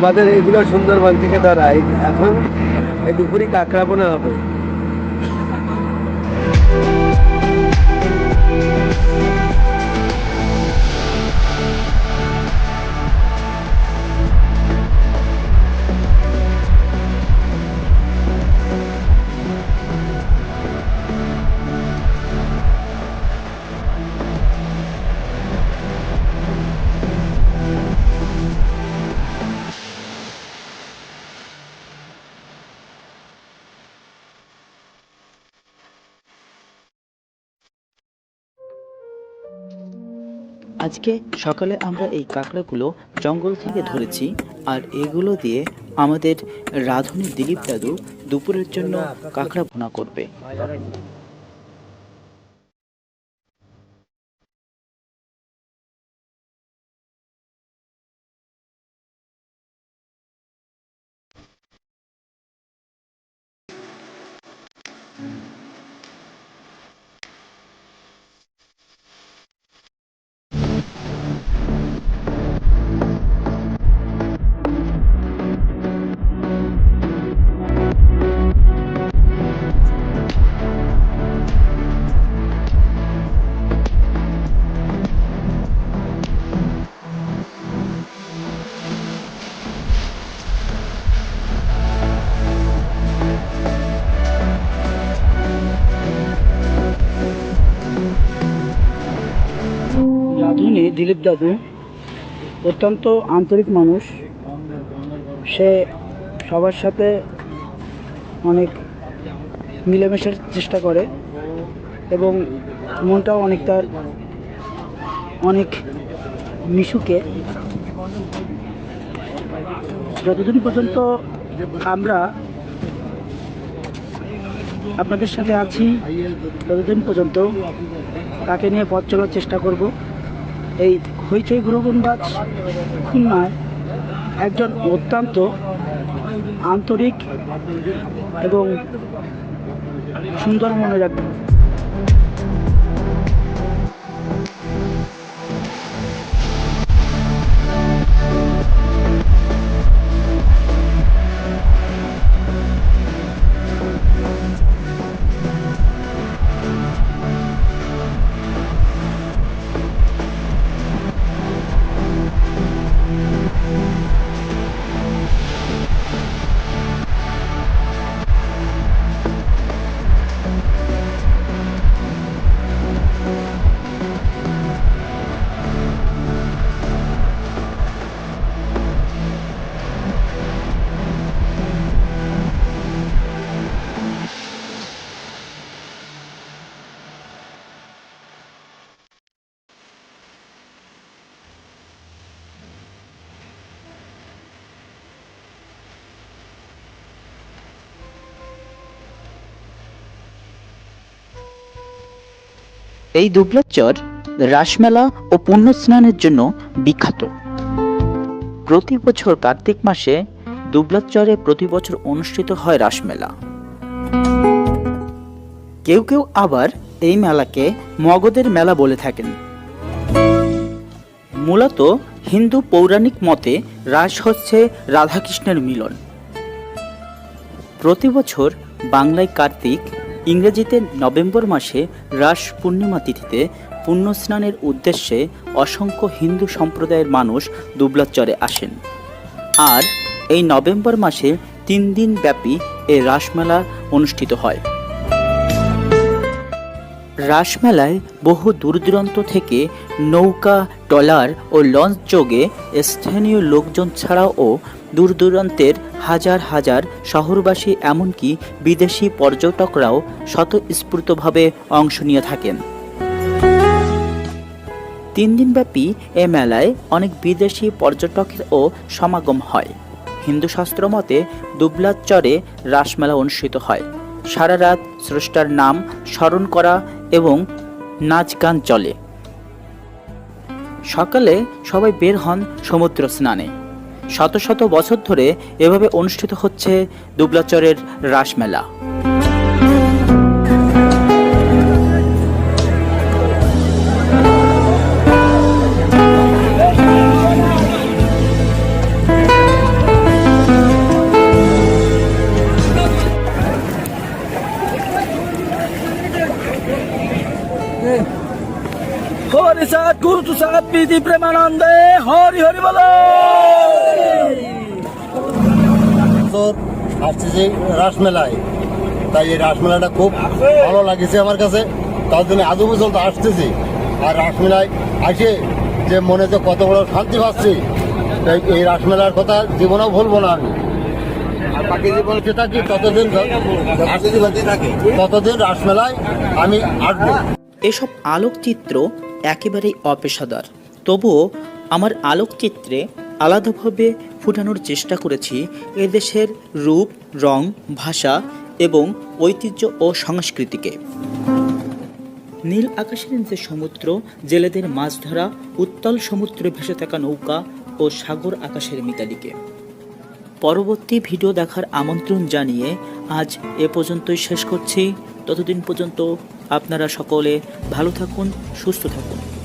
আমাদের এগুলো সুন্দরবন থেকে ধরা। এখন এই দুপুরি কাঁকড়া বোনা হবে। আজকে সকালে আমরা এই কাঁকড়াগুলো জঙ্গল থেকে ধরেছি আর এগুলো দিয়ে আমাদের রাঁধুনি দিলীপ দাদু দুপুরের জন্য কাঁকড়া ভুনা করবে। রাঁধুনি দিলীপ দাদু, অত্যন্ত আন্তরিক মানুষ। সে সবার সাথে অনেক মিলেমিশার চেষ্টা করে এবং মনটাও অনেক তার অনেক মিশুকে। যতদিন পর্যন্ত আমরা আপনাদের সাথে আছি, ততদিন পর্যন্ত তাকে নিয়ে পথ চলার চেষ্টা করব। এই হইচই গ্রহণবাজ খুলনায় একজন অত্যন্ত আন্তরিক এবং সুন্দর মনে রাখবেন এই দুবলার চর রাসমেলা ও পুণ্য স্নানের জন্য বিখ্যাত। প্রতি বছর কার্তিক মাসে দুবলার চরে প্রতি বছর অনুষ্ঠিত হয় রাসমেলা। কেউ কেউ আবার এই মেলাকে মগধের মেলা বলে থাকেন। মূলত হিন্দু পৌরাণিক মতে রাস হচ্ছে রাধাকৃষ্ণের মিলন। প্রতি বছর বাংলায় কার্তিক ইংরেজিতে নভেম্বর মাসে রাস পূর্ণিমা তিথিতে পুণ্য স্নানের উদ্দেশ্যে অসংখ্য হিন্দু সম্প্রদায়ের মানুষ দুবলাচরে আসেন। আর এই নভেম্বর মাসে তিন দিন ব্যাপী এই রাসমেলা অনুষ্ঠিত হয়। রাসমেলায় বহু দূর দূরান্ত থেকে নৌকা, ট্রলার ও লঞ্চ যোগে স্থানীয় লোকজন ছাড়াও দূর দূরান্তের হাজার হাজার শহরবাসী এমনকি বিদেশি পর্যটকরাও স্বতঃস্ফূর্তভাবে অংশ নিয়ে থাকেন। তিন দিনব্যাপী এ মেলায় অনেক বিদেশি পর্যটকেরও সমাগম হয়। হিন্দু শাস্ত্র মতে দুবলার চরে রাসমেলা অনুষ্ঠিত হয়। সারা রাত স্রষ্টার নাম স্মরণ করা এবং নাচ গান চলে। সকালে সবাই বের হন সমুদ্র স্নানে। শত শত বছর ধরে এভাবে অনুষ্ঠিত হচ্ছে দুবলাচরের রাসমেলা। প্রীতি প্রেমানন্দে হরি হরি বলো। আসতেছি রাসমেলায় তাই এই রাসমেলাটা খুব ভালো লাগেছে আমার কাছে। তার জন্য আজও পর্যন্ত আসতেছি। আর রাসমেলায় আসে যে মনে যে কত বড় শান্তি পাচ্ছি তাই এই রাসমেলার কথা জীবনেও ভুলবো না আমি। আর বাকি জীবন যেটা কি ততদিন ততদিন রাসমেলায় আমি আসব। এসব আলোকচিত্র একেবারেই অপেশাদার। তবুও আমার আলোকচিত্রে আলাদাভাবে ফুটানোর চেষ্টা করেছি এদেশের রূপ, রং, ভাষা এবং ঐতিহ্য ও সংস্কৃতিকে। নীল আকাশের নিচে সমুদ্র, জেলেদের মাছ ধরা উত্তাল সমুদ্রে ভেসে থাকা নৌকা ও সাগর আকাশের মিতালিকে। পরবর্তী ভিডিও দেখার আমন্ত্রণ জানিয়ে আজ এ পর্যন্তই শেষ করছি। ততদিন পর্যন্ত আপনারা সকলে ভালো থাকুন সুস্থ থাকুন।